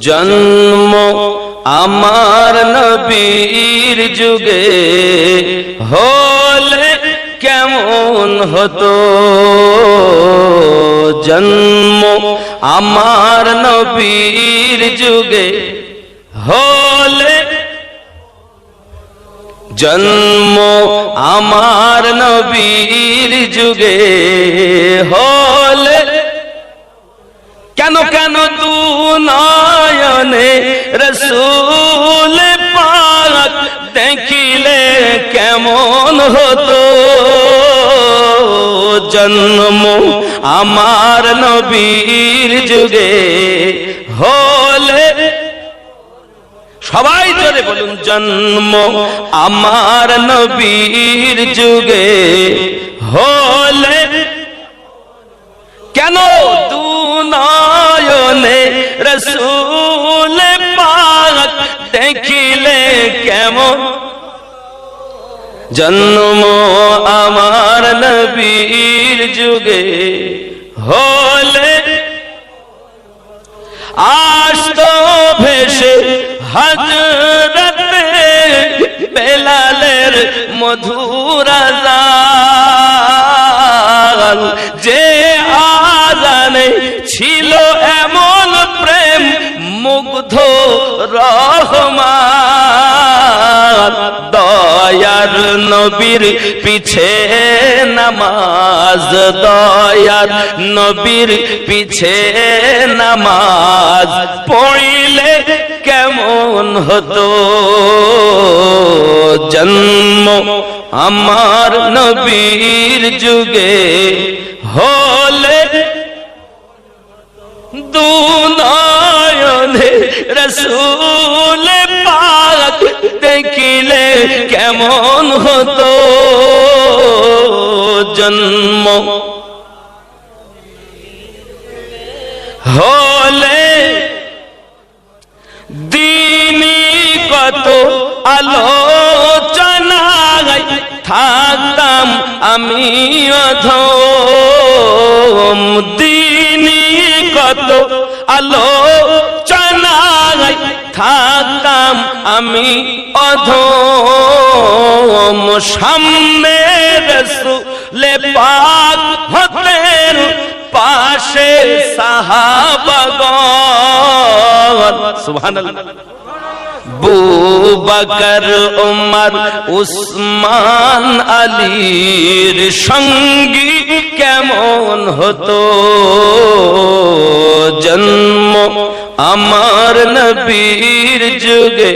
জন্ম আমার নবীর যুগে হলে কেমন হতো? জন্ম আমার নবীর যুগে হলে জন্ম আমার নবীর যুগে হলে কেন কেন তু নয়নে রসুল পাক দেখিলে কেমন হতো? জন্ম আমার নবীর যুগে হলে সবাই জোরে বলুন, জন্ম আমার নবীর যুগে হলে কেন দু নয়নে রসুল দেখিলে কেমন? জন্ম আমার নবীর যুগে হলে আসত ভেসে হজরতে বেলালের মধুরাজাল যে আজানে ছিল মুগ্ধ রহমান, দয়ার নবীর পিছে নামাজ, দয়ার নবীর পিছে নামাজ পড়িলে কেমন হতো? জন্ম আমার নবীর যুগে হলে দুনয়নে রসুল পাক দেখিলে কেমন হতো জন্ম? হলে দিনী কত আলোচনায় থাকতাম আমি অধম। দিনী কত আলোচনায় থাকতাম আমি অধম সামনে রসুলে পাক হতেন পাশে সাহাবাগন বুবকর, উমর, উসমান আলীর সঙ্গী কেমন হতো? জন্ম আমার নবীর যুগে